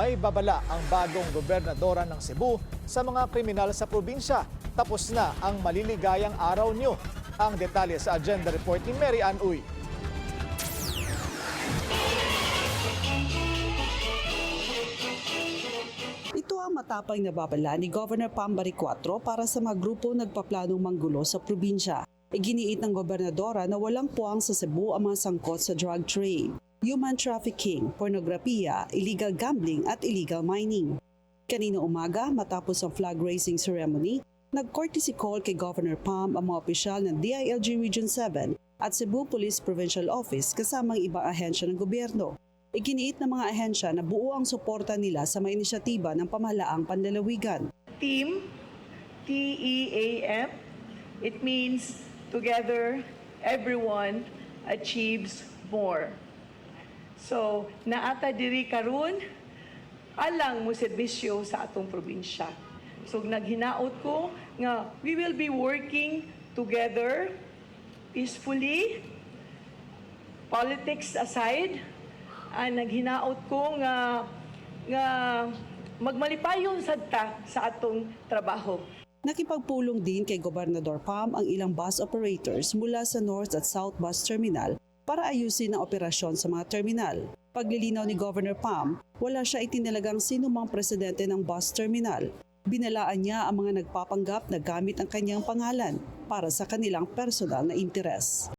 may babala ang bagong gobernadora ng Cebu sa mga kriminal sa probinsya. Tapos na ang maliligayang araw niyo. Ang detalye sa agenda report ni Mary Ann Uy. Ang matapang na babala ni Governor Pambari 4 para sa mga grupo nagpaplanong manggulo sa probinsya. Iginiit ng gobernadora na walang puwang sa Cebu ang mga sangkot sa drug trade, human trafficking, pornografiya, illegal gambling at illegal mining. Kanina umaga, matapos ang flag raising ceremony, nag-courtesy call kay Governor Pam ang mga opisyal ng DILG Region 7 at Cebu Police Provincial Office kasamang ibang ahensya ng gobyerno. Iginiit ng mga ahensya na buo ang suporta nila sa mga inisyatiba ng pamahalaang panlalawigan. Team, T-E-A-M. It means together, everyone achieves more. So, naata diri karon alang mo serbisyo sa atong probinsya. So, naghinaot ko nga we will be working together peacefully, politics aside, ang naghinaot ko nga nga magmalipayon sadta sa atong trabaho. Nakipagpulong din kay Gobernador Pam ang ilang bus operators mula sa North at South Bus Terminal para ayusin ang operasyon sa mga terminal. Paglilinaw ni Governor Pam, wala siya itinalagang sinumang presidente ng bus terminal. Binalaan niya ang mga nagpapanggap na gamit ang kanyang pangalan para sa kanilang personal na interes.